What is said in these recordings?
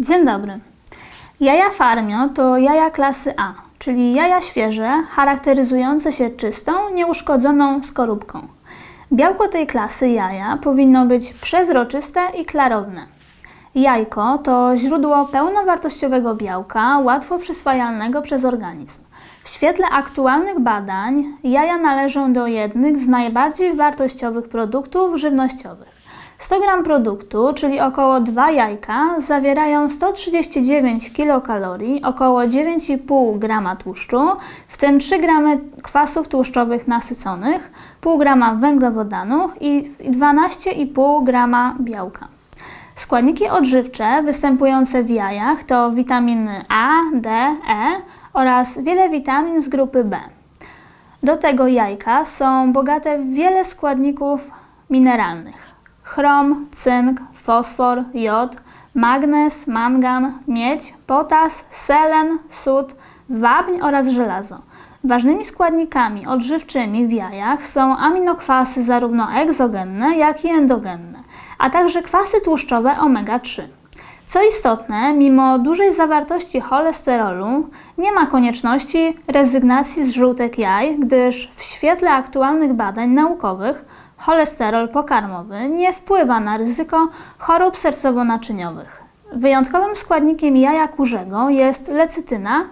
Dzień dobry. Jaja farmio to jaja klasy A, czyli jaja świeże, charakteryzujące się czystą, nieuszkodzoną skorupką. Białko tej klasy jaja powinno być przezroczyste i klarowne. Jajko to źródło pełnowartościowego białka, łatwo przyswajalnego przez organizm. W świetle aktualnych badań jaja należą do jednych z najbardziej wartościowych produktów żywnościowych. 100 gram produktu, czyli około 2 jajka, zawierają 139 kilokalorii, około 9,5 grama tłuszczu, w tym 3 gramy kwasów tłuszczowych nasyconych, pół grama węglowodanów i 12,5 grama białka. Składniki odżywcze występujące w jajach to witaminy A, D, E oraz wiele witamin z grupy B. Do tego jajka są bogate w wiele składników mineralnych: chrom, cynk, fosfor, jod, magnez, mangan, miedź, potas, selen, sód, wapń oraz żelazo. Ważnymi składnikami odżywczymi w jajach są aminokwasy zarówno egzogenne, jak i endogenne, a także kwasy tłuszczowe omega-3. Co istotne, mimo dużej zawartości cholesterolu, nie ma konieczności rezygnacji z żółtek jaj, gdyż w świetle aktualnych badań naukowych cholesterol pokarmowy nie wpływa na ryzyko chorób sercowo-naczyniowych. Wyjątkowym składnikiem jaja kurzego jest lecytyna,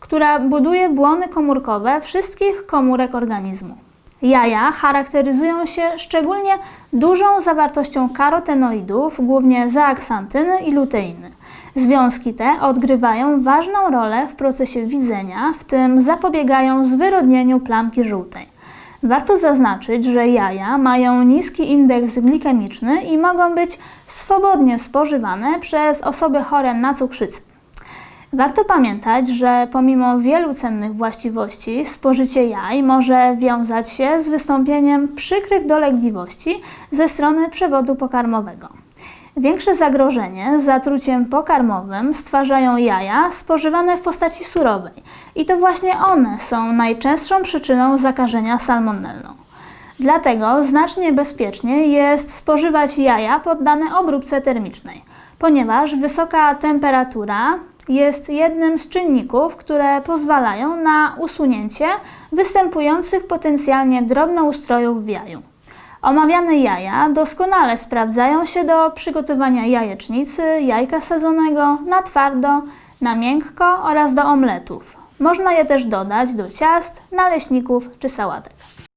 która buduje błony komórkowe wszystkich komórek organizmu. Jaja charakteryzują się szczególnie dużą zawartością karotenoidów, głównie zeaksantyny i luteiny. Związki te odgrywają ważną rolę w procesie widzenia, w tym zapobiegają zwyrodnieniu plamki żółtej. Warto zaznaczyć, że jaja mają niski indeks glikemiczny i mogą być swobodnie spożywane przez osoby chore na cukrzycę. Warto pamiętać, że pomimo wielu cennych właściwości, spożycie jaj może wiązać się z wystąpieniem przykrych dolegliwości ze strony przewodu pokarmowego. Większe zagrożenie zatruciem pokarmowym stwarzają jaja spożywane w postaci surowej i to właśnie one są najczęstszą przyczyną zakażenia salmonellą. Dlatego znacznie bezpiecznie jest spożywać jaja poddane obróbce termicznej, ponieważ wysoka temperatura jest jednym z czynników, które pozwalają na usunięcie występujących potencjalnie drobnoustrojów w jaju. Omawiane jaja doskonale sprawdzają się do przygotowania jajecznicy, jajka sadzonego, na twardo, na miękko oraz do omletów. Można je też dodać do ciast, naleśników czy sałatek.